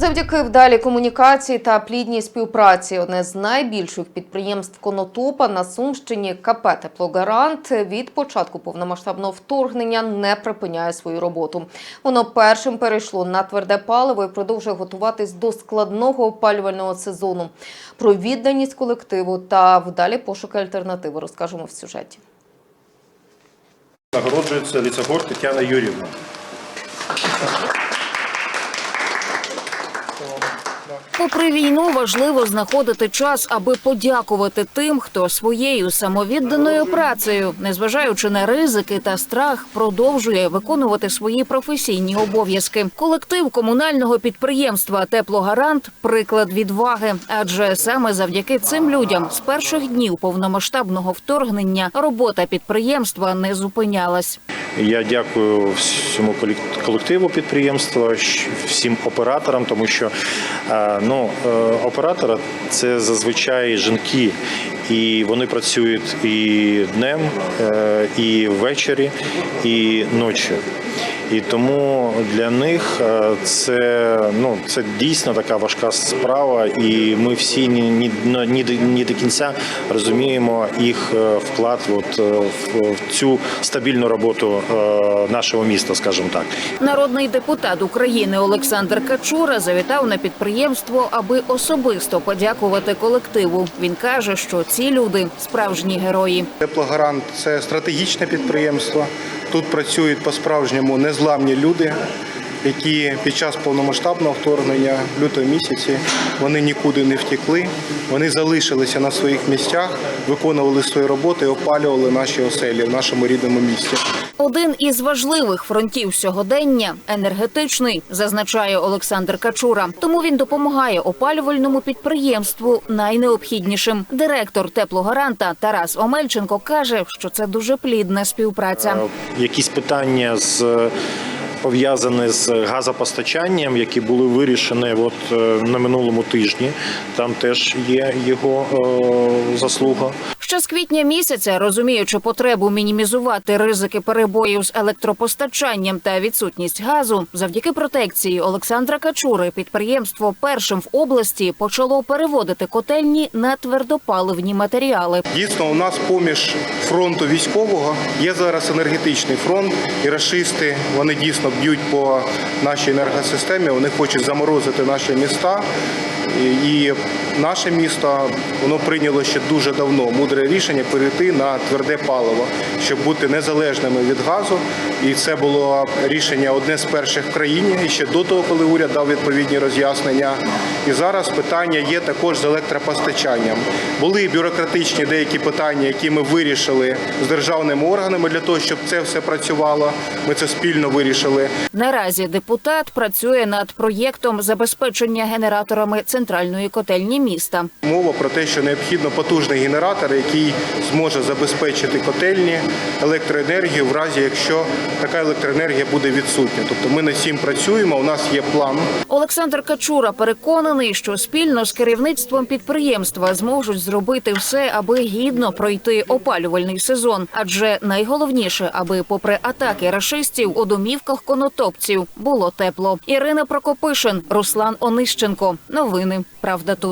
Завдяки вдалій комунікації та плідній співпраці одне з найбільших підприємств Конотопа на Сумщині КП «Теплогарант» від початку повномасштабного вторгнення не припиняє свою роботу. Воно першим перейшло на тверде паливо і продовжує готуватись до складного опалювального сезону. Про відданість колективу та вдалі пошуки альтернативи розкажемо в сюжеті. Нагороджується Ліцогор Тетяна Юрівна. Попри війну, важливо знаходити час, аби подякувати тим, хто своєю самовідданою працею, незважаючи на ризики та страх, продовжує виконувати свої професійні обов'язки. Колектив комунального підприємства Теплогарант приклад відваги, адже саме завдяки цим людям з перших днів повномасштабного вторгнення робота підприємства не зупинялась. Я дякую всьому колек- колективу підприємства, всім операторам, тому що е, ну, оператора це зазвичай жінки, і вони працюють і днем, е, і ввечері, і ночі. І тому для них е, це ну це дійсно така важка справа, і ми всі ні, ні, ні, до- ні до кінця розуміємо їх е, вклад от, е, в, в цю стабільну роботу нашого міста, скажімо так. Народний депутат України Олександр Качура завітав на підприємство, аби особисто подякувати колективу. Він каже, що ці люди справжні герої. Теплогарант це стратегічне підприємство. Тут працюють по-справжньому незламні люди, які під час повномасштабного вторгнення в лютому місяці вони нікуди не втекли. Вони залишилися на своїх місцях, виконували свою роботу і опалювали наші оселі в нашому рідному місті. Один із важливих фронтів сьогодення енергетичний, зазначає Олександр Качура. Тому він допомагає опалювальному підприємству найнеобхіднішим. Директор теплогаранта Тарас Омельченко каже, що це дуже плідна співпраця. якісь питання з пов'язані з газопостачанням, які були вирішені от е, на минулому тижні. Там теж є його е, заслуга. Ще з квітня місяця, розуміючи потребу мінімізувати ризики перебоїв з електропостачанням та відсутність газу, завдяки протекції Олександра Качури підприємство першим в області почало переводити котельні на твердопаливні матеріали. Дійсно, у нас поміж фронту військового є зараз енергетичний фронт, і рашисти вони дійсно б'ють по нашій енергосистемі. Вони хочуть заморозити наші міста. І- наше місто воно прийняло ще дуже давно мудре рішення перейти на тверде паливо, щоб бути незалежними від газу. І це було рішення одне з перших в країні і ще до того, коли уряд дав відповідні роз'яснення. І зараз питання є також з електропостачанням. Були бюрократичні деякі питання, які ми вирішили з державними органами для того, щоб це все працювало. Ми це спільно вирішили. Наразі депутат працює над проєктом забезпечення генераторами центральної котельні міста. Мова про те, що необхідно потужний генератор, який зможе забезпечити котельні електроенергію в разі, якщо така електроенергія буде відсутня. Тобто ми над цим працюємо. У нас є план. Олександр Качура переконаний, що спільно з керівництвом підприємства зможуть зробити все, аби гідно пройти опалювальний сезон. Адже найголовніше, аби, попри атаки рашистів, у домівках конотопців було тепло. Ірина Прокопишин, Руслан Онищенко. Новини. Правда тут.